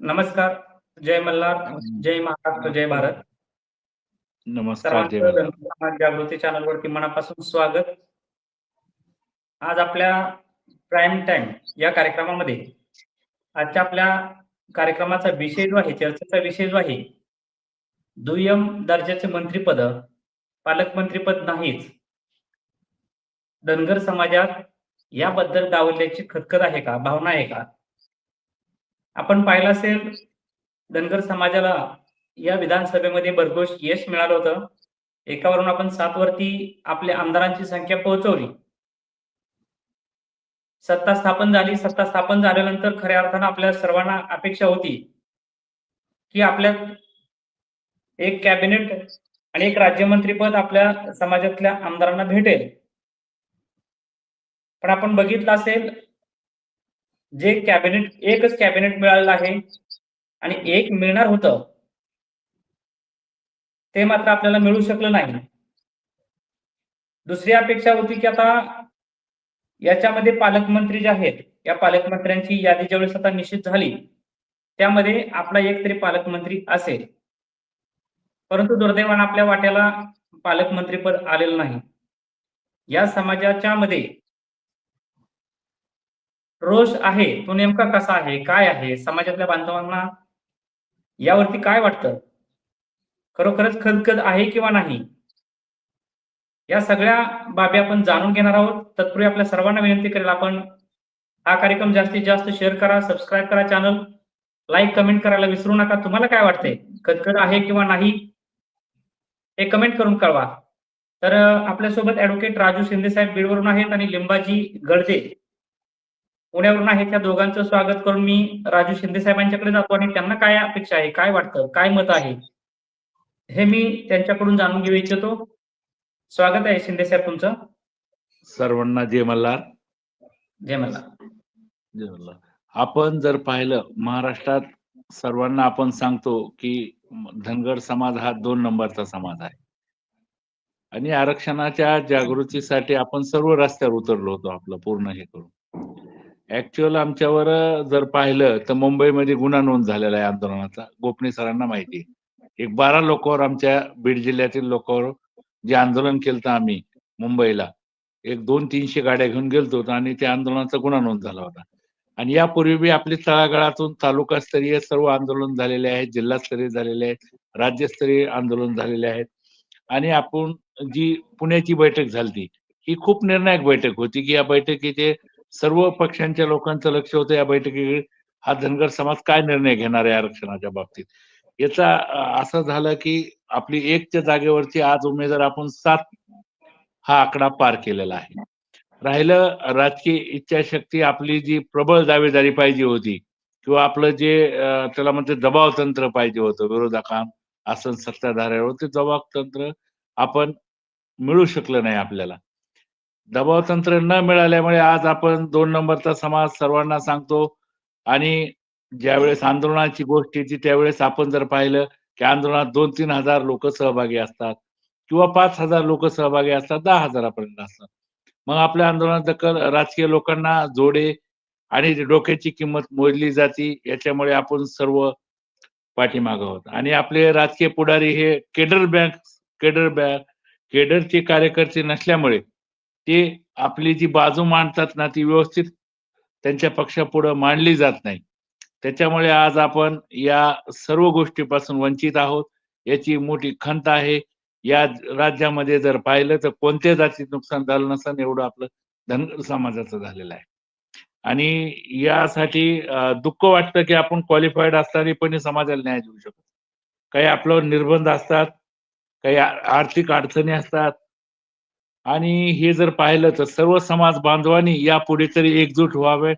नमस्कार जय मल्हार जय महाराष्ट्र जय भारत. नमस्कार जागृती चॅनलवरती मनापासून स्वागत. आज आपल्या प्राईम टाइम या कार्यक्रमामध्ये आजच्या आपल्या कार्यक्रमाचा विषय जो आहे चर्चेचा विषय जो आहे दुय्यम दर्जाचे मंत्रीपद पालकमंत्रीपद नाहीच धनगर समाजात याबद्दल डावलल्याची खतखत आहे का? भावना आहे का? आपण पाहिलं असेल धनगर समाजाला या विधानसभेमध्ये भरघोष यश मिळालं होतं. एकावरून आपण सात वरती आपल्या आमदारांची संख्या पोहोचवली. सत्ता स्थापन झाली. सत्ता स्थापन झाल्यानंतर खऱ्या अर्थानं आपल्या सर्वांना अपेक्षा होती की आपल्या एक कॅबिनेट आणि एक राज्यमंत्रीपद आपल्या समाजातल्या आमदारांना भेटेल. पण आपण बघितलं असेल जे कॅबिनेट एकच कॅबिनेट मिळालेलं आहे आणि एक मिळणार होतं ते मात्र आपल्याला मिळू शकलं नाही. दुसरी अपेक्षा होती की आता याच्यामध्ये पालकमंत्री जे आहेत या पालकमंत्र्यांची यादी ज्यावेळेस आता निश्चित झाली त्यामध्ये आपला एक तरी पालकमंत्री असेल. परंतु दुर्दैवानं आपल्या वाट्याला पालकमंत्रीपद आलेलं नाही. या समाजाच्या मध्ये रोष आहे तो नेमका कसा आहे काय आहे समाजातल्या बांधवांना यावरती काय वाटतं? खरोखरच खदखद आहे किंवा नाही? या सगळ्या बाबी आपण जाणून घेणार आहोत. तत्पूर्वी आपल्या सर्वांना विनंती करेल आपण हा कार्यक्रम जास्तीत जास्त शेअर करा सबस्क्राईब करा चॅनल लाईक कमेंट करायला विसरू नका. तुम्हाला काय वाटतंय? खदखद आहे किंवा नाही? हे कमेंट करून कळवा. तर आपल्यासोबत ऍडव्होकेट राजू शिंदे साहेब बीडवरून आहेत आणि लिंबाजी गडदे. पुण्यावरून आहेत त्या दोघांचं स्वागत करून मी राजू शिंदे साहेबांच्याकडे जातो आणि त्यांना काय अपेक्षा आहे काय वाटतं काय मत आहे हे मी त्यांच्याकडून जाणून घेऊ इच्छितो. स्वागत आहे शिंदे साहेब तुमचं. सर्वांना जय मल्हार. जय मला जय मल्हार. आपण जर पाहिलं महाराष्ट्रात सर्वांना आपण सांगतो की धनगर समाज हा दोन नंबरचा समाज आहे. आणि आरक्षणाच्या जागृतीसाठी आपण सर्व रस्त्यावर उतरलो होतो आपलं पूर्ण हे करून. ऍक्च्युअल आमच्यावर जर पाहिलं तर मुंबईमध्ये गुन्हा नोंद झालेला आहे आंदोलनाचा. गोपनीय सरांना माहिती. आहे. एक बारा लोकांवर आमच्या बीड जिल्ह्यातील लोकांवर जे आंदोलन केलं होतं आम्ही मुंबईला एक दोन तीनशे गाड्या घेऊन गेलतो आणि त्या आंदोलनाचा गुन्हा नोंद झाला होता. आणि यापूर्वी बी आपली तळागाळातून तालुकास्तरीय सर्व आंदोलन झालेले आहेत जिल्हास्तरीय झालेले आहेत राज्यस्तरीय आंदोलन झालेले आहेत. आणि आपण जी पुण्याची बैठक झाली ही खूप निर्णायक बैठक होती की या बैठकीचे सर्व पक्षांच्या लोकांचं लक्ष होतं या बैठकीकडे हा धनगर समाज काय निर्णय घेणार आहे आरक्षणाच्या बाबतीत? याचा असं झालं की आपली एकच्या जागेवरती आज उमेदवार आपण सात हा आकडा पार केलेला आहे. राहिलं राजकीय इच्छाशक्ती आपली जी प्रबळ दावेदारी पाहिजे होती किंवा आपलं जे त्याला म्हणते दबाव तंत्र पाहिजे होतं विरोधकां आसन सत्ताधाऱ्यावर ते दबाव तंत्र आपण मिळू शकलं नाही आपल्याला. दबाव तंत्र न मिळाल्यामुळे आज आपण दोन नंबरचा समाज सर्वांना सांगतो. आणि ज्यावेळेस आंदोलनाची गोष्ट येते त्यावेळेस आपण जर पाहिलं की आंदोलनात दोन तीन हजार लोक सहभागी असतात किंवा पाच हजार लोक सहभागी असतात दहा हजारापर्यंत असतात. मग आपल्या आंदोलनात दखल राजकीय लोकांना जोडे आणि डोक्याची किंमत मोजली जाते याच्यामुळे आपण सर्व पाठीमाग आहोत. आणि आपले राजकीय पुढारी हे केडर बँक केडर बँक केडरचे कार्यकर्ते नसल्यामुळे ते आपली जी बाजू मांडतात ना ती व्यवस्थित त्यांच्या पक्षापुढं मांडली जात नाही. त्याच्यामुळे आज आपण या सर्व गोष्टीपासून वंचित आहोत. याची मोठी खंत आहे. या राज्यामध्ये जर पाहिलं तर कोणत्या जातीत नुकसान झालं नसेल एवढं आपलं धनगर समाजाचं झालेलं आहे. आणि यासाठी दुःख वाटतं की आपण क्वालिफाईड असताना पण समाजाला न्याय देऊ शकतो काही आपल्यावर निर्बंध असतात काही आर्थिक अडचणी असतात आणि हे जर पाहिलं तर सर्व समाज बांधवांनी यापुढे तरी एकजूट व्हावे.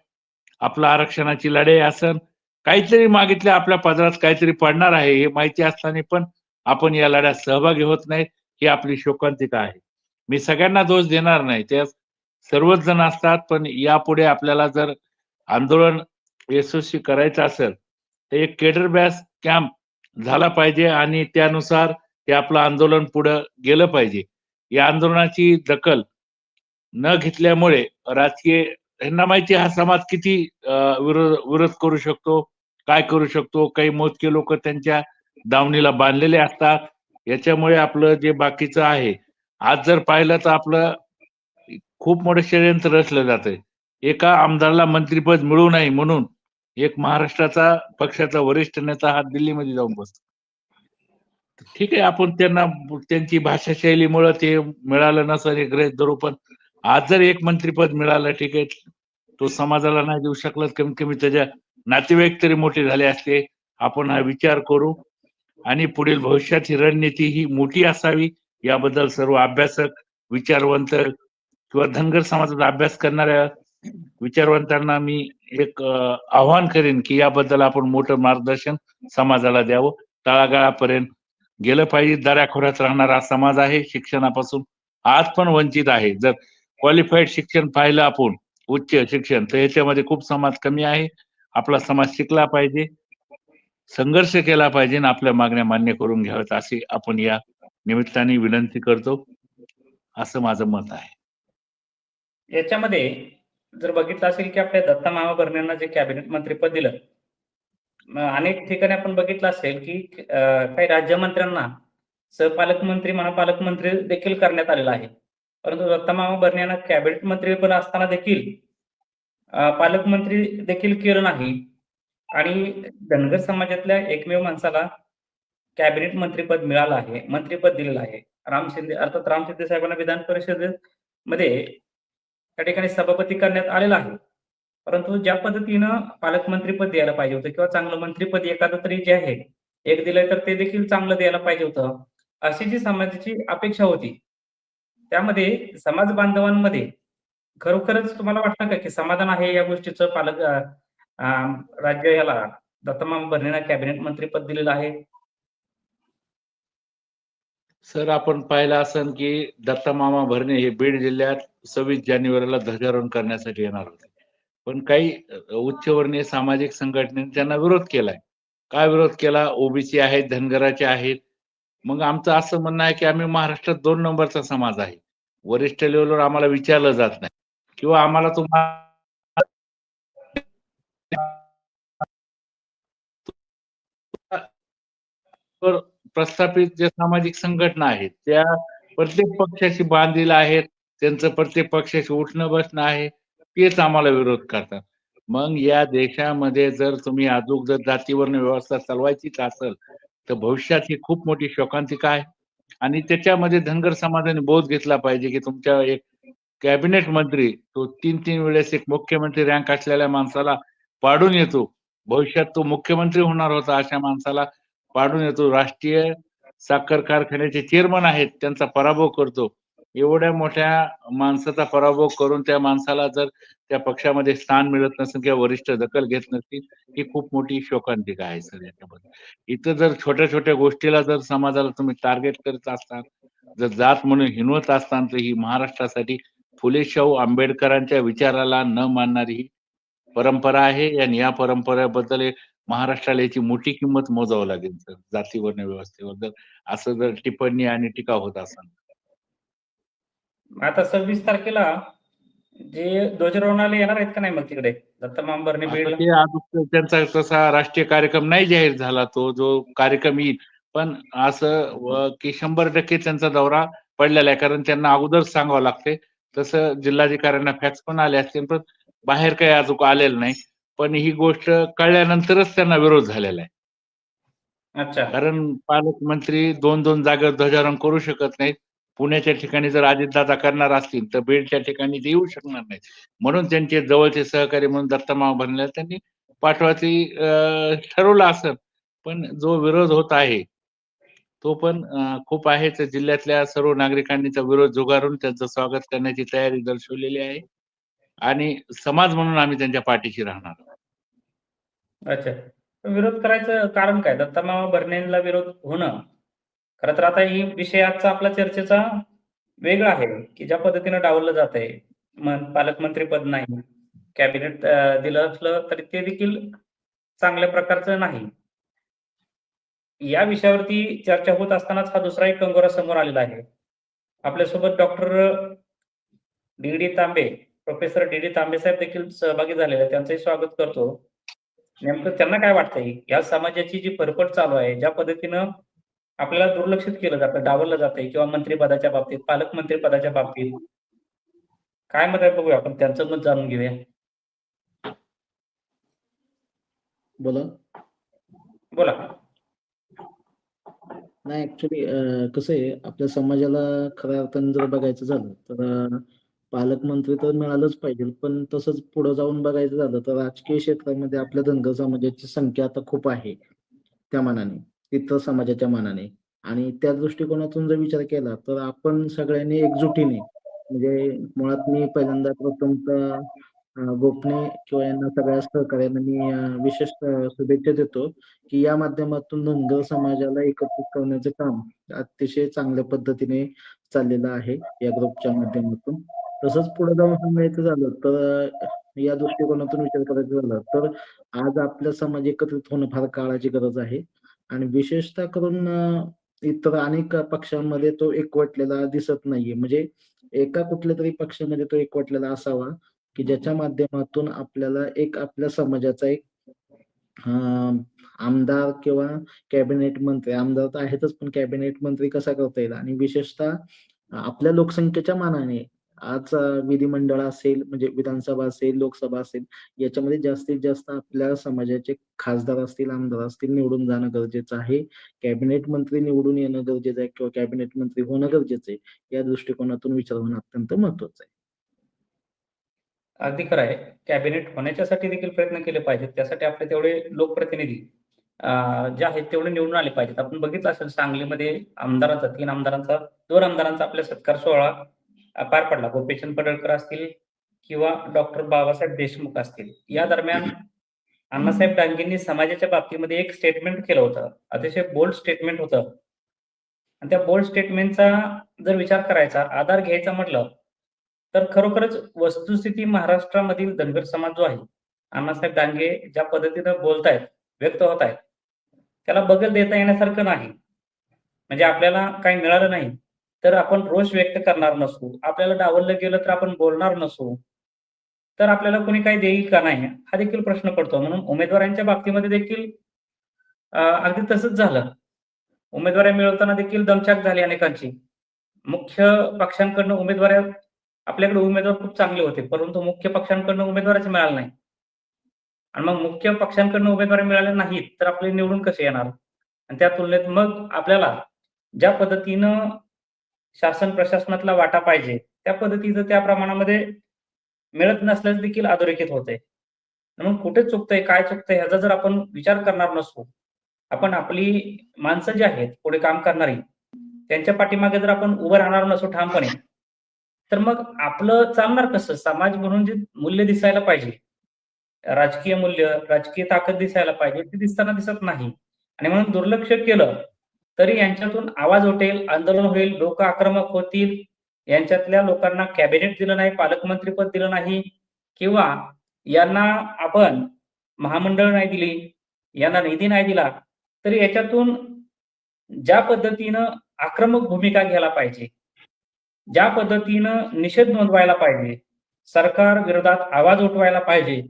आपलं आरक्षणाची लढाई असन. काहीतरी मागितले आपल्या पदरात काहीतरी पडणार आहे हे माहिती असताना पण आपण या लढ्यात सहभागी होत नाही ही आपली शोकांतिका आहे. मी सगळ्यांना दोष देणार नाही. त्यात सर्वच जण असतात पण यापुढे आपल्याला जर आंदोलन यशस्वी करायचं असेल तर एक केडर बॅस कॅम्प झाला पाहिजे आणि त्यानुसार हे आपलं आंदोलन पुढं गेलं पाहिजे. या आंदोलनाची दखल न घेतल्यामुळे राजकीय यांना माहिती हा समाज किती विरोध विरोध करू शकतो काय करू शकतो काही मोजके लोक त्यांच्या दावणीला बांधलेले असतात. याच्यामुळे आपलं जे बाकीचं आहे आज जर पाहिलं तर आपलं खूप मोठं षडयंत्र रचलं जातंय. एका आमदाराला मंत्रीपद मिळू नये म्हणून एक महाराष्ट्राचा पक्षाचा वरिष्ठ नेता हा दिल्लीमध्ये जाऊन बसतो. ठीक आहे आपण त्यांना त्यांची भाषा शैलीमुळे ते मिळालं नसेल हे धरू पण आज जर एक मंत्रीपद मिळालं ठीक आहे तो समाजाला नाही देऊ शकला कमीत कमी त्याच्या नातेवाईक तरी मोठे झाले असते. आपण हा विचार करू आणि पुढील भविष्यात ही रणनीती ही मोठी असावी याबद्दल सर्व अभ्यासक विचारवंत किंवा धनगर समाजाचा अभ्यास करणाऱ्या विचारवंतांना मी एक आव्हान करेन की याबद्दल आपण मोठं मार्गदर्शन समाजाला द्यावं. तळागाळापर्यंत गेलं पाहिजे दऱ्याखोऱ्यात राहणारा समाज आहे शिक्षणापासून आज पण वंचित आहे. जर क्वालिफाईड शिक्षण पाहिलं आपण उच्च शिक्षण तर याच्यामध्ये खूप समाज कमी आहे. आपला समाज शिकला पाहिजे संघर्ष केला पाहिजे आणि आपल्या मागण्या मान्य करून घ्याव्यात अशी आपण या निमित्ताने विनंती करतो. असं माझं मत आहे. याच्यामध्ये जर बघितलं असेल की आपल्या दत्ता मामा जे कॅबिनेट मंत्रीपद दिलं अनेक ठिकाणी आपण बघितलं असेल की काही राज्यमंत्र्यांना सहपालकमंत्री महापालकमंत्री देखील करण्यात आलेला आहे. परंतु दत्ता मामा भरणे यांना कॅबिनेट मंत्रीपद असताना देखील पालकमंत्री देखील केलं नाही. आणि धनगर समाजातल्या एकमेव माणसाला कॅबिनेट मंत्रीपद मिळालं आहे मंत्रीपद दिलेलं आहे. राम शिंदे अर्थात राम शिंदे साहेबांना विधान परिषदेमध्ये त्या ठिकाणी सभापती करण्यात आलेला आहे. परंतु ज्या पद्धतीनं पालकमंत्रीपद द्यायला पाहिजे होतं किंवा चांगलं मंत्रीपद एखादं तरी जे आहे एक दिलंय तर ते देखील चांगलं द्यायला पाहिजे होतं अशी जी समाजाची अपेक्षा होती त्यामध्ये समाज बांधवांमध्ये खरोखरच तुम्हाला वाटतं का की समाधान आहे या गोष्टीचं? पालक राज्य याला दत्तमाम भरणेना कॅबिनेट मंत्रीपद दिलेलं आहे. सर आपण पाहिलं असन की दत्ता मामा भरणे हे बीड जिल्ह्यात सव्वीस जानेवारीला ध्वजारोहण करण्यासाठी येणार होते. पण काही उच्चवर्णीय सामाजिक संघटनेने त्यांना विरोध केलाय. काय विरोध केला? ओबीसी आहेत धनगराचे आहेत. मग आमचं असं म्हणणं आहे की आम्ही महाराष्ट्रात दोन नंबरचा समाज आहे. वरिष्ठ लेवलवर आम्हाला विचारलं जात नाही. किंवा आम्हाला तुम्हाला प्रस्थापित जे सामाजिक संघटना आहेत त्या प्रत्येक पक्षाशी बांधील आहेत. त्यांचं प्रत्येक पक्षाशी उठणं बसणं आहे. तेच आम्हाला विरोध करतात. मग या देशामध्ये जर तुम्ही अजून जर जातीवर्ण व्यवस्था चालवायचीच असेल तर भविष्यात ही खूप मोठी शोकांतिका आहे आणि त्याच्यामध्ये धनगर समाजाने बोध घेतला पाहिजे की तुमच्या एक कॅबिनेट मंत्री तो तीन तीन वेळेस एक मुख्यमंत्री रँक असलेल्या माणसाला पाडून येतो. भविष्यात तो मुख्यमंत्री होणार होता अशा माणसाला पाडून येतो. राष्ट्रीय साखर कारखान्याचे चेअरमन आहेत त्यांचा पराभव करतो. एवढ्या मोठ्या माणसाचा पराभव करून त्या माणसाला जर त्या पक्षामध्ये स्थान मिळत नसेल किंवा वरिष्ठ दखल घेत नसतील ही खूप मोठी शोकांतिका आहे सर याच्याबद्दल इथं जर छोट्या छोट्या गोष्टीला जर समाजाला तुम्ही टार्गेट करत असताल जर जात म्हणून हिनवत असताना तर ही महाराष्ट्रासाठी फुले शाहू आंबेडकरांच्या विचाराला न मानणारी ही परंपरा आहे आणि या परंपरेबद्दल महाराष्ट्राला याची मोठी किंमत मोजावं लागेल सर जातीवर्ण व्यवस्थेबद्दल असं जर टिप्पणी आणि टीका होत असेल आता सव्वीस तारखेला जे ध्वजारोहणाला येणार आहेत का नाही मग तिकडे? दत्तमाम भरणे आता बीडला? ते अजून त्यांचा तसा राष्ट्रीय कार्यक्रम नाही जाहीर झाला तो जो कार्यक्रम येईल. पण असं व- की शंभर टक्के त्यांचा दौरा पडलेला आहे कारण त्यांना अगोदर सांगावं लागते. तसं जिल्हाधिकाऱ्यांना फॅक्स पण आले असतील पण बाहेर काही अजून आलेलं नाही. पण ही गोष्ट कळल्यानंतरच त्यांना विरोध झालेला आहे. अच्छा. कारण पालकमंत्री दोन दोन जागेवर ध्वजारोहण करू शकत नाहीत. पुण्याच्या ठिकाणी जर अजितदादा करणार असतील तर बीडच्या ठिकाणी ते येऊ शकणार नाहीत. म्हणून त्यांचे जवळचे सहकारी म्हणून दत्तमाव भरले त्यांनी पाठवायची ठरवलं असं पण जो विरोध होत आहे तो पण खूप आहे. तर जिल्ह्यातल्या सर्व नागरिकांनी तो विरोध जुगारून त्यांचं स्वागत करण्याची तयारी दर्शवलेली आहे. आणि समाज म्हणून आम्ही त्यांच्या पाठीशी राहणार आहोत. अच्छा. विरोध करायचं कारण काय? दत्तमाव भरणेंना विरोध होणं खर तर आता ही विषय आजचा आपला चर्चेचा वेगळा आहे की ज्या पद्धतीनं डावललं जात आहे पालकमंत्री पद नाही कॅबिनेट दिलं असलं तरी ते देखील चांगल्या प्रकारचं नाही. या विषयावरती चर्चा होत असतानाच हा दुसरा एक कंगोरा समोर आलेला आहे. आपल्यासोबत doctor D D Tambe professor D D Tambe साहेब देखील सहभागी झालेले त्यांचंही स्वागत करतो. नेमकं त्यांना काय वाटतंय? या समाजाची जी परपट चालू आहे ज्या पद्धतीनं आपल्याला दुर्लक्षित केलं जातं डावललं जातंय किंवा मंत्रिपदाच्या बाबतीत पालकमंत्री पदाच्या बाबतीत. काय मत आहे बघूया आपण त्यांचं मत जाणून घेऊया. बोला. बोला. नाही ऍक्च्युली कसं आहे आपल्या समाजाला खऱ्या अर्थाने जर बघायचं झालं तर पालकमंत्री तर मिळालंच पाहिजे पण तसंच पुढे जाऊन बघायचं झालं तर राजकीय क्षेत्रामध्ये आपल्या धनगर समाजाची संख्या आता खूप आहे त्या मानाने. इतर समाजाच्या मानाने. आणि त्या दृष्टिकोनातून जर विचार केला तर आपण सगळ्यांनी एकजुटीने म्हणजे मुळात मी पहिल्यांदा प्रथम अं, गोपने किंवा यांना सगळ्या सहकार्यांना मी विशेष शुभेच्छा देतो की या माध्यमातून धनगर समाजाला एकत्रित करण्याचं काम अतिशय चांगल्या पद्धतीने चाललेलं आहे या ग्रुपच्या माध्यमातून. तसंच पुढे जाऊन सांगायचं झालं तर या दृष्टिकोनातून विचार करायचं झालं तर आज आपला समाज एकत्रित होणं फार काळाची गरज आहे. आणि विशेषतः करून इतर अनेक पक्षांमध्ये तो एकवटलेला दिसत नाहीये. म्हणजे एका कुठल्या तरी पक्षामध्ये तो एकवटलेला असावा की ज्याच्या माध्यमातून आपल्याला एक आपल्या समाजाचा एक आमदार किंवा कॅबिनेट मंत्री आमदार तर आहेतच पण कॅबिनेट मंत्री कसा करता येईल? आणि विशेषतः आपल्या लोकसंख्येच्या मानाने आज विधिमंडळ असेल म्हणजे विधानसभा असेल लोकसभा असेल याच्यामध्ये जास्तीत जास्त आपल्या समाजाचे खासदार असतील आमदार असतील निवडून जाणं गरजेचं आहे. कॅबिनेट मंत्री निवडून येणं गरजेचं आहे किंवा कॅबिनेट मंत्री होणं गरजेचं आहे या दृष्टिकोनातून विचार होणं अत्यंत महत्वाचं आहे. अगदी खरं आहे. कॅबिनेट होण्याच्यासाठी देखील प्रयत्न केले पाहिजेत. त्यासाठी आपले तेवढे लोकप्रतिनिधी जे आहेत तेवढे निवडून आले पाहिजेत. आपण बघितलं असेल सांगलीमध्ये आमदारांचा तीन आमदारांचा दोन आमदारांचा आपल्या सत्कार सोहळा पार पडला. गोपीचंद पडळकर असतील किंवा डॉक्टर बाबासाहेब देशमुख असतील. या दरम्यान अण्णासाहेब डांगेंनी समाजाच्या बाबतीमध्ये एक स्टेटमेंट केलं होतं. अतिशय बोल्ड स्टेटमेंट होतं. आणि त्या बोल्ड स्टेटमेंटचा जर विचार करायचा आधार घ्यायचा म्हटलं तर खरोखरच वस्तुस्थिती महाराष्ट्रामधील धनगर समाज जो आहे अण्णासाहेब डांगे ज्या पद्धतीनं बोलतायत व्यक्त होत आहेत त्याला बगल देता येण्यासारखं नाही. म्हणजे आपल्याला काही मिळालं नाही. तर आपण रोष व्यक्त करणार नसू. आपल्याला डावललं गेलं तर आपण बोलणार नसू. तर आपल्याला कोणी काही देईल का नाही हा देखील प्रश्न पडतो. म्हणून उमेदवारांच्या बाबतीमध्ये देखील अगदी तसंच झालं. उमेदवारी मिळवताना देखील दमछाक झाली अनेकांची. मुख्य पक्षांकडनं उमेदवाऱ्या आपल्याकडे उमेदवार खूप चांगले होते परंतु मुख्य पक्षांकडनं उमेदवारच मिळाला नाही. आणि मग मुख्य पक्षांकडनं उमेदवार मिळाले नाहीत तर आपले निवडून कसे येणार? आणि त्या तुलनेत मग आपल्याला ज्या पद्धतीनं शासन प्रशासनातला वाटा पाहिजे. त्या पद्धतीचं त्या प्रमाणामध्ये मिळत नसल्यास देखील अधोरेखित होते म्हणून कुठे चुकतंय काय चुकतंय ह्याचा जर आपण विचार करणार नसू आपण आपली माणसं जी आहेत पुढे काम करणारी त्यांच्या पाठीमागे जर आपण उभं राहणार नसू ठामपणे तर मग आपलं चालणार कसं? समाज म्हणून जे मूल्य दिसायला पाहिजे राजकीय मूल्य राजकीय ताकद दिसायला पाहिजे ते दिसताना दिसत नाही. आणि म्हणून दुर्लक्ष केलं तरी यांच्यातून आवाज उठेल आंदोलन होईल लोक आक्रमक होतील. यांच्यातल्या लोकांना कॅबिनेट दिलं नाही पालकमंत्रीपद दिलं नाही. किंवा यांना आपण महामंडळ नाही दिली यांना निधी नाही दिला तरी याच्यातून ज्या पद्धतीनं आक्रमक भूमिका घ्यायला पाहिजे ज्या पद्धतीनं निषेध नोंदवायला पाहिजे सरकार विरोधात आवाज उठवायला पाहिजे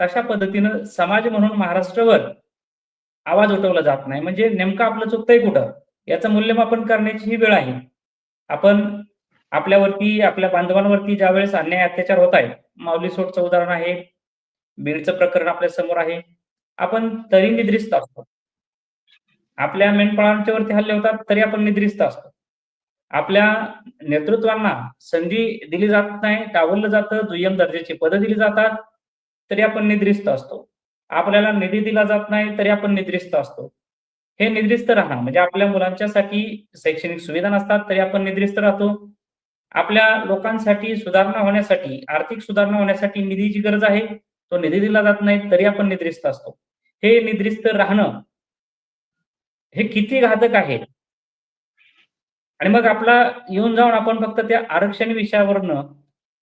तशा पद्धतीनं समाज म्हणून महाराष्ट्रावर आवाज उठवला जात नाही. म्हणजे नेमकं आपलं चुकतंय कुठं? याचं मूल्यमापन करण्याची ही वेळ आहे. आपण आपल्यावरती आपल्या बांधवांवरती ज्या वेळेस अन्याय अत्याचार होत आहेत माऊली सोडचं उदाहरण आहे बीडचं प्रकरण आपल्यासमोर आहे आपण तरी निद्रिस्त असतो. आपल्या मेंढपाळांच्या वरती हल्ले होतात तरी आपण निद्रिस्त असतो. आपल्या नेतृत्वांना संधी दिली जात नाही डावललं जातं दुय्यम दर्जाची पदं दिली जातात तरी आपण निद्रिस्त असतो. आपल्याला निधी दिला जात नाही तरी आपण निद्रिस्त असतो. हे निद्रिस्त राहणं म्हणजे आपल्या मुलांच्यासाठी शैक्षणिक सुविधा नसतात तरी आपण निद्रिस्त राहतो. आपल्या लोकांसाठी सुधारणा होण्यासाठी आर्थिक सुधारणा होण्यासाठी निधीची गरज आहे. तो निधी दिला जात नाही तरी आपण निद्रिस्त असतो. हे निद्रिस्त राहणं हे किती घातक आहे? आणि मग आपला येऊन जाऊन आपण फक्त त्या आरक्षण विषयावरनं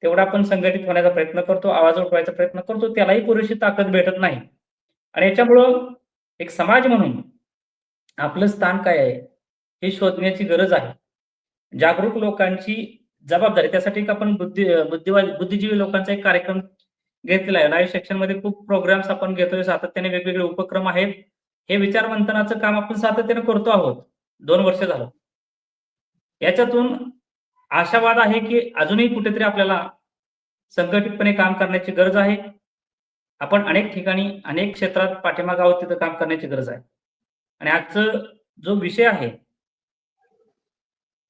तेवढा आपण संघटित होण्याचा प्रयत्न करतो आवाज उठवायचा प्रयत्न करतो त्यालाही पुरेशी ताकद भेटत नाही. आणि याच्यामुळं एक समाज म्हणून आपलं स्थान काय आहे हे शोधण्याची गरज आहे. जागरूक लोकांची जबाबदारी त्यासाठी एक आपण बुद्धी बुद्धिवा बुद्धिजीवी लोकांचा एक कार्यक्रम घेतलेला आहे. लाईव्ह सेक्शनमध्ये खूप प्रोग्राम्स आपण घेतोय सातत्याने वेगवेगळे उपक्रम आहेत. हे विचार मंथनाचं काम आपण सातत्याने करतो आहोत. दोन वर्ष झालं. याच्यातून आशावाद आहे की अजूनही कुठेतरी आपल्याला संघटितपणे काम करण्याची गरज आहे. आपण अनेक ठिकाणी अनेक क्षेत्रात पाठीमाग आहोत तिथं काम करण्याची गरज आहे. आणि आजचं जो विषय आहे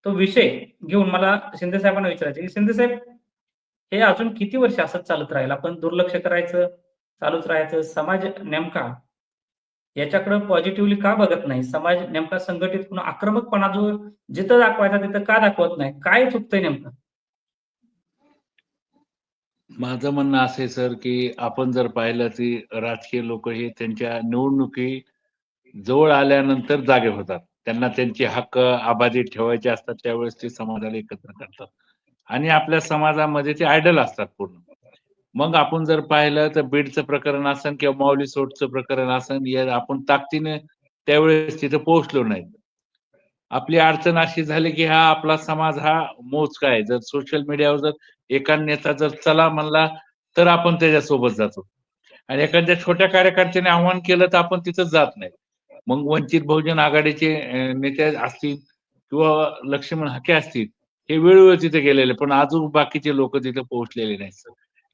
तो विषय घेऊन मला शिंदे साहेबांना विचारायचे की शिंदे साहेब हे अजून किती वर्ष असंच चालत राहील? आपण दुर्लक्ष करायचं चालूच राहायचं. समाज नेमका याच्याकडे पॉझिटिव्हली का बघत नाही? समाज नेमका संघटित होऊन आक्रमकपणा जो जिथं दाखवायचा तिथं का दाखवत नाही? काय चुकतंय नेमकं? माझं म्हणणं असं आहे सर की आपण जर पाहिलं की राजकीय लोक हे त्यांच्या निवडणुकी जवळ आल्यानंतर जागे होतात. त्यांना त्यांचे हक्क आबाधित ठेवायचे असतात त्यावेळेस ते समाजाला एकत्र करतात. आणि आपल्या समाजामध्ये ते आयडल असतात पूर्ण. मग आपण जर पाहिलं तर बीडचं प्रकरण असन किंवा माऊली सोटचं प्रकरण असन या आपण ताकदीने त्यावेळेस तिथे पोहोचलो नाही आपली अडचण अशी झाली की हा आपला समाज हा मोजका आहे. जर सोशल मीडियावर जर एका नेता जर चला म्हणला तर आपण त्याच्यासोबत जातो. आणि एखाद्या छोट्या कार्यकर्त्याने आव्हान केलं तर आपण तिथं जात नाही. मग वंचित बहुजन आघाडीचे नेते असतील किंवा लक्ष्मण हाके असतील हे वेळोवेळी तिथे गेलेले पण अजून बाकीचे लोक तिथे पोहोचलेले नाहीत सर.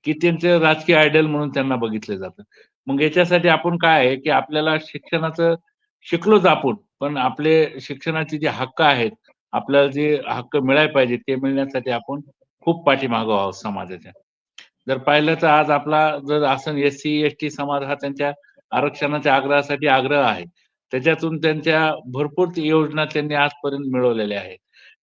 की त्यांचे राजकीय आयडल म्हणून त्यांना बघितलं जातं. मग याच्यासाठी आपण काय आहे की आपल्याला शिक्षणाचं शिकलोच आपण पण आपले शिक्षणाचे जे हक्क आहेत आपल्याला जे हक्क मिळायला पाहिजे ते मिळण्यासाठी आपण खूप पाठीमागं आहोत समाजाच्या. जर पाहिलं तर आज आपला जर असं एस सी एस टी समाज हा त्यांच्या आरक्षणाच्या आग्रहासाठी आग्रह आहे. त्याच्यातून त्यांच्या भरपूर योजना त्यांनी आजपर्यंत मिळवलेल्या आहेत.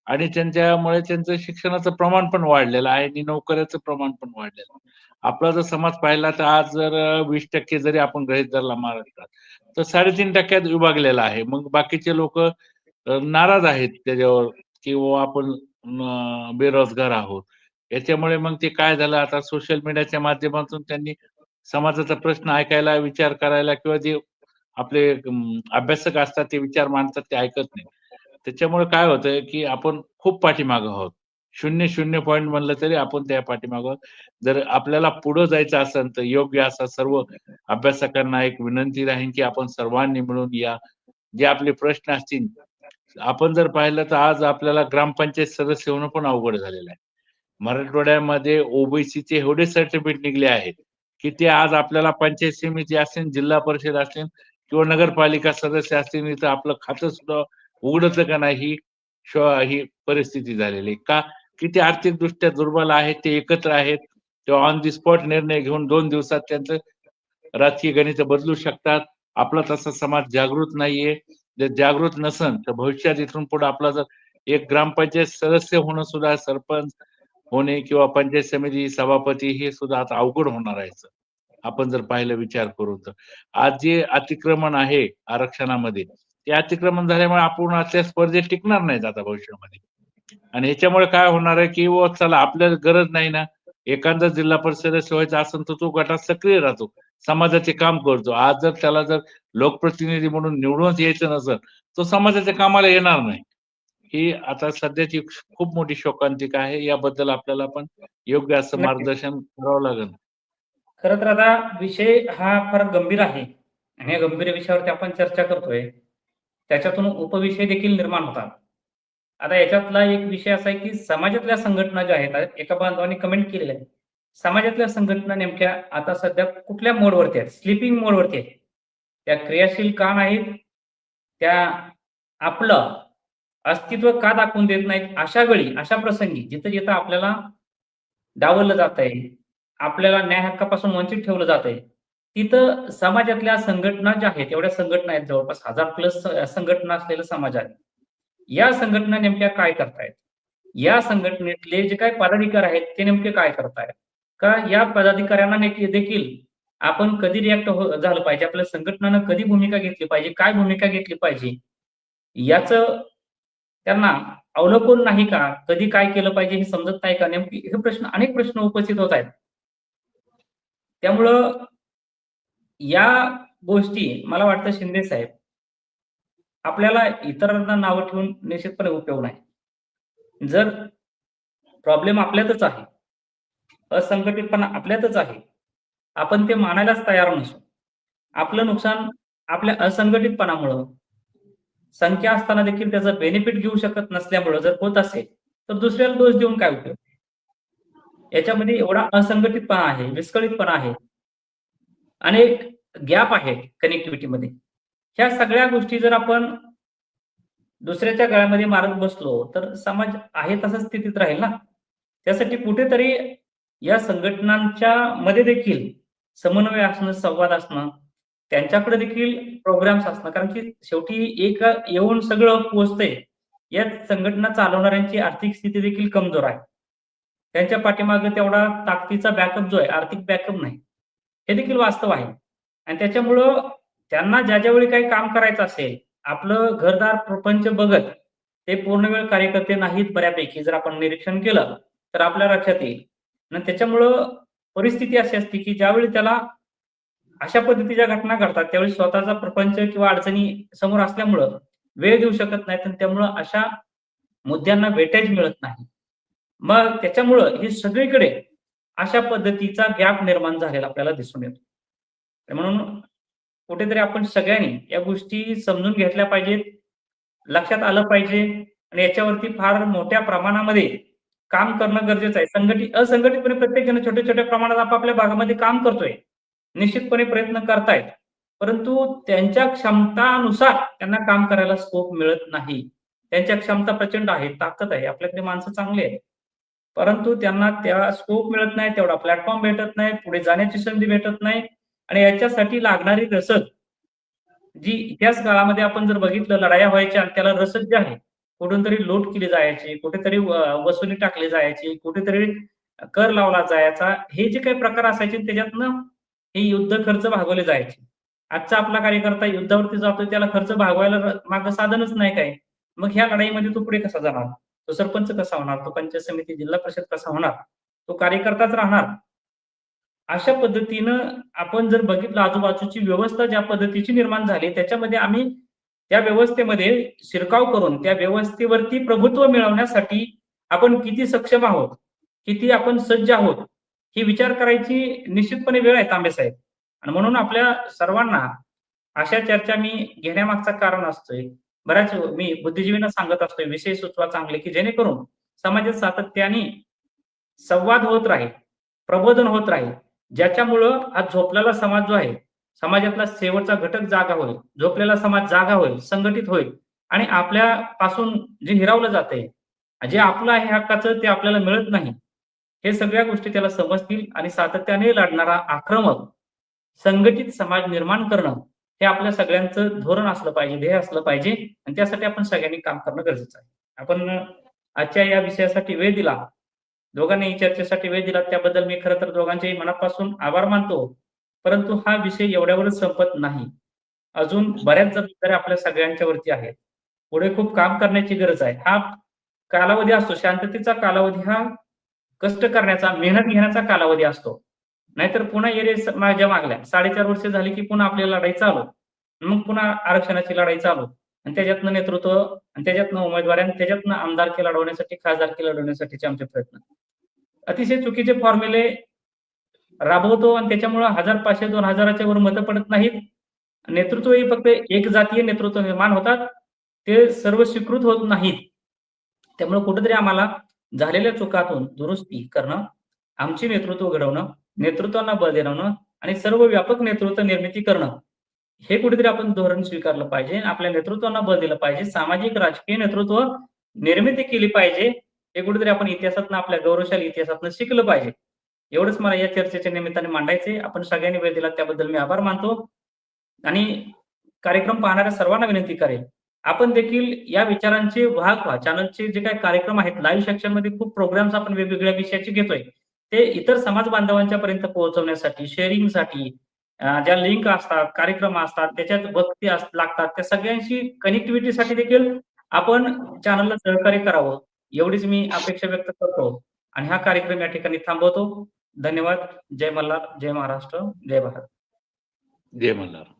आणि त्यांच्यामुळे त्यांचं शिक्षणाचं प्रमाण पण वाढलेलं आहे आणि नोकऱ्याचं प्रमाण पण वाढलेलं आहे. आपला जर समाज पाहिला तर आज जर वीस टक्के जरी आपण गृहित धरला महाराष्ट्रात तर साडेतीन टक्क्यात विभागलेला आहे. मग बाकीचे लोक नाराज आहेत त्याच्यावर की आपण बेरोजगार आहोत. याच्यामुळे मग ते काय झालं? आता सोशल मीडियाच्या माध्यमातून त्यांनी समाजाचा प्रश्न ऐकायला विचार करायला किंवा जे आपले अभ्यासक असतात ते विचार मांडतात ते ऐकत नाही. त्याच्यामुळे काय होतंय की आपण खूप पाठीमागं आहोत. शून्य शून्य पॉईंट म्हणलं तरी आपण त्या पाठीमागं जर आपल्याला पुढे जायचं असेल तर योग्य असा सर्व अभ्यासकांना एक विनंती राहील की आपण सर्वांनी मिळून या जे आपले प्रश्न असतील आपण जर पाहिलं तर आज आपल्याला ग्रामपंचायत सदस्य होणं पण अवघड झालेलं आहे. मराठवाड्यामध्ये ओबीसीचे एवढे सर्टिफिकेट निघले आहेत की ते आज आपल्याला पंचायत समिती असेल जिल्हा परिषद असेल किंवा नगरपालिका सदस्य असतील इथं आपलं खातं सुद्धा उघडतं का नाही ही ही परिस्थिती झालेली आहे. का? की ते आर्थिकदृष्ट्या दुर्बल आहेत ते एकत्र आहेत तेव्हा ऑन दी स्पॉट निर्णय घेऊन दोन दिवसात त्यांचं राजकीय गणित बदलू शकतात. आपला तसा समाज जागृत नाहीये. जर जागृत नसन तर भविष्यात इथून पुढे आपला जर एक ग्रामपंचायत सदस्य होणं सुद्धा सरपंच होणे किंवा पंचायत समिती सभापती हे सुद्धा आता अवघड होणार आहे आपण जर पाहिलं विचार करू तर. आज जे अतिक्रमण आहे आरक्षणामध्ये ते अतिक्रमण झाल्यामुळे आपण त्या स्पर्धेत टिकणार नाहीत आता भविष्यामध्ये. आणि ह्याच्यामुळे काय होणार आहे की व चला आपल्याला गरज नाही ना. एखादा जिल्हा परिषद सदस्य व्हायचा असेल तर तो गटात सक्रिय राहतो. समाजाचे काम करतो. आज जर त्याला जर लोकप्रतिनिधी म्हणून निवडूनच यायचं नसेल तो समाजाच्या कामाला येणार नाही. ही आता सध्याची खूप मोठी शोकांतिका आहे. याबद्दल आपल्याला पण योग्य असं. मार्गदर्शन करावं लागेल. खरं तर आता विषय हा फार गंभीर आहे आणि या गंभीर विषयावरती आपण चर्चा करतोय. त्याच्यातून उपविषय देखील निर्माण होतात. आता याच्यातला एक विषय असा आहे की समाजातल्या संघटना ज्या आहेत एका बांधवांनी कमेंट केलेलं आहे समाजातल्या संघटना नेमक्या आता सध्या कुठल्या मोडवरती आहेत? स्लिपिंग मोडवरती आहेत. त्या क्रियाशील का नाहीत? त्या आपलं अस्तित्व का दाखवून देत नाहीत? अशा वेळी अशा प्रसंगी जिथं जिथं आपल्याला डावललं जात आहे आपल्याला न्याय हक्कापासून वंचित ठेवलं जात आहे तिथं समाजातल्या संघटना ज्या आहेत एवढ्या संघटना आहेत जवळपास हजार प्लस संघटना असलेलं समाज आहे या संघटना नेमक्या काय करतायत? या संघटनेतले जे काय पदाधिकार आहेत ते नेमके काय करतायत? का या पदाधिकाऱ्यांना देखील आपण कधी रिॲक्ट हो झालं पाहिजे? आपल्या संघटनानं कधी भूमिका घेतली पाहिजे? काय भूमिका घेतली पाहिजे? याच त्यांना अवलोकन नाही का? कधी काय केलं पाहिजे हे समजत नाही का? नेमकी हे प्रश्न अनेक प्रश्न उपस्थित होत आहेत. त्यामुळं या गोष्टी मला वाटतं शिंदे साहेब आपल्याला इतरांना नावं ठेवून निश्चितपणे उपयोग नाही. जर प्रॉब्लेम आपल्यातच आहे असंघटितपणा आपल्यातच आहे. आपण ते मानायलाच तयार नसू. आपलं नुकसान आपल्या असंघटितपणामुळं. संख्या असताना देखील त्याचं बेनिफिट घेऊ शकत नसल्यामुळं जर होत असेल तर दुसऱ्याला दोष देऊन काय उपयोग? याच्यामध्ये एवढा असंघटितपणा आहे विस्कळीतपणा आहे. अनेक गॅप आहे कनेक्टिव्हिटीमध्ये ह्या सगळ्या गोष्टी जर आपण दुसऱ्याच्या गळ्यामध्ये मारत बसलो तर समाज आहे तसाच स्थितीत राहील ना? त्यासाठी कुठेतरी या संघटनांच्या मध्ये देखील समन्वय असणं संवाद असणं त्यांच्याकडे देखील प्रोग्राम्स असणं कारण की शेवटी एक येऊन सगळं पोचतंय. या संघटना चालवणाऱ्यांची आर्थिक स्थिती देखील कमजोर आहे. त्यांच्या पाठीमागे तेवढा ताकदीचा बॅकअप जो आहे आर्थिक बॅकअप नाही. हे देखील वास्तव आहे. आणि त्याच्यामुळं त्यांना ज्या ज्या वेळी काही काम करायचं असेल आपलं घरदार प्रपंच बघत ते पूर्ण वेळ कार्यकर्ते नाहीत बऱ्यापैकी. जर आपण निरीक्षण केलं तर आपल्या लक्षात येईल. आणि त्याच्यामुळं परिस्थिती अशी असते की ज्यावेळी त्याला अशा पद्धतीच्या घटना घडतात त्यावेळी स्वतःचा प्रपंच किंवा अडचणी समोर असल्यामुळं वेळ देऊ शकत नाहीत आणि त्यामुळं अशा मुद्द्यांना वेटेज मिळत नाही. मग त्याच्यामुळं हे सगळीकडे अशा पद्धतीचा गॅप निर्माण झालेला आपल्याला दिसून येतो. म्हणून कुठेतरी आपण सगळ्यांनी या गोष्टी समजून घेतल्या पाहिजेत लक्षात आलं पाहिजे आणि याच्यावरती फार मोठ्या प्रमाणामध्ये काम करणं गरजेचं आहे. संघटित असंघटितपणे प्रत्येक जण छोट्या छोट्या प्रमाणात आपापल्या भागामध्ये काम करतोय. निश्चितपणे प्रयत्न करतायत. परंतु त्यांच्या क्षमतानुसार त्यांना काम करायला स्कोप मिळत नाही. त्यांच्या क्षमता प्रचंड आहे ताकद आहे आपल्याकडे माणसं चांगली आहेत. परंतु त्यांना त्या स्कोप मिळत नाही तेवढा प्लॅटफॉर्म भेटत नाही पुढे जाण्याची संधी भेटत नाही. आणि याच्यासाठी लागणारी रसद जी इतिहास काळामध्ये आपण जर बघितलं लढाया व्हायच्या आणि त्याला रसद जी आहे कुठून तरी लूट केली जायची कुठेतरी वसुली टाकली जायची कुठेतरी कर लावला जायचा. हे जे काही प्रकार असायचे त्याच्यातनं हे युद्ध खर्च भागवले जायचे. आजचा आपला कार्यकर्ता युद्धावरती जातोय त्याला खर्च भागवायला मागं साधनच नाही काय मग ह्या लढाईमध्ये तो पुढे कसा जाणार? तो सरपंच कसा होणार? तो पंचायत समिती जिल्हा परिषद कसा होणार? तो कार्यकर्ताच राहणार. अशा पद्धतीनं आपण जर बघितलं आजूबाजूची व्यवस्था ज्या पद्धतीची निर्माण झाली त्याच्यामध्ये आम्ही त्या व्यवस्थेमध्ये शिरकाव करून त्या व्यवस्थेवरती प्रभुत्व मिळवण्यासाठी आपण किती सक्षम आहोत किती आपण सज्ज आहोत ही विचार करायची निश्चितपणे वेळ आहे तांबे साहेब. आणि म्हणून आपल्या सर्वांना अशा चर्चा मी घेण्यामागचं कारण असतोय. बऱ्याच मी बुद्धिजीवींना सांगत असतोय विषय सुचवा चांगले की जेणेकरून समाजात सातत्याने संवाद होत राहील प्रबोधन होत राहील ज्याच्यामुळं आज झोपलेला समाज जो आहे समाजातला शेवटचा घटक जागा होईल झोपलेला समाज जागा होईल संघटित होईल आणि आपल्या पासून जे हिरावलं जाते जे आपलं आहे हक्काचं ते आपल्याला मिळत नाही हे सगळ्या गोष्टी त्याला समजतील आणि सातत्याने लढणारा आक्रमक संघटित समाज निर्माण करणं हे आपल्या सगळ्यांचं धोरण असलं पाहिजे ध्येय असलं पाहिजे आणि त्यासाठी आपण सगळ्यांनी काम करणं गरजेचं आहे. आपण आजच्या या विषयासाठी वेळ दिला दोघांनी चर्चेसाठी वेळ दिला त्याबद्दल मी खरं तर दोघांच्याही मनापासून आभार मानतो. परंतु हा विषय एवढ्यावरच संपत नाही. अजून बऱ्याच जबाबदाऱ्या आपल्या सगळ्यांच्या वरती आहेत. पुढे खूप काम करण्याची गरज आहे. हा कालावधी असतो. शांततेचा कालावधी हा कष्ट करण्याचा मेहनत घेण्याचा कालावधी असतो. नाहीतर पुन्हा येरे माझ्या मागल्या. साडेचार वर्ष झाली की पुन्हा आपली लढाई चालू. मग पुन्हा आरक्षणाची लढाई चालू. आणि त्याच्यातनं नेतृत्व आणि त्याच्यातनं उमेदवार आणि त्याच्यातनं आमदारकी लढवण्यासाठी खासदारकी लढवण्यासाठीचे आमचे प्रयत्न. अतिशय चुकीचे फॉर्म्युले राबवतो आणि त्याच्यामुळे हजार पाचशे दोन हजाराच्या वर मतं पडत नाहीत. नेतृत्व हे फक्त एक जातीय नेतृत्व निर्माण होतात. ते सर्व स्वीकृत होत नाहीत. त्यामुळे कुठेतरी आम्हाला झालेल्या चुकातून दुरुस्ती करणं आमचे नेतृत्व घडवणं नेतृत्वांना बळ देणं आणि सर्व व्यापक नेतृत्व निर्मिती करणं हे कुठेतरी आपण धोरण स्वीकारलं पाहिजे. आपल्या नेतृत्वांना बळ दिलं पाहिजे. सामाजिक राजकीय नेतृत्व निर्मिती केली पाहिजे. हे कुठेतरी आपण इतिहासातनं आपल्या गौरवशाली इतिहासातनं शिकलं पाहिजे. एवढंच मला या चर्चेच्या निमित्ताने मांडायचे आपण सगळ्यांनी वेळ दिला त्याबद्दल मी आभार मानतो. आणि कार्यक्रम पाहणाऱ्या सर्वांना विनंती करेल आपण देखील या विचारांचे वाहक व्हा. चॅनलचे जे काही कार्यक्रम आहेत लाईव्ह सेक्शनमध्ये खूप प्रोग्राम्स आपण वेगवेगळ्या विषयाचे घेतोय. ते इतर समाज बांधवांच्या पर्यंत पोहोचवण्यासाठी शेअरिंगसाठी ज्या लिंक असतात कार्यक्रम असतात त्याच्यात भक्ती लागतात. त्या सगळ्यांशी कनेक्टिव्हिटीसाठी देखील आपण चॅनलला सहकार्य करावं. एवढीच मी अपेक्षा व्यक्त करतो. आणि हा कार्यक्रम या ठिकाणी थांबवतो. धन्यवाद. जय मल्हार जय महाराष्ट्र जय भारत. जय मल्हार.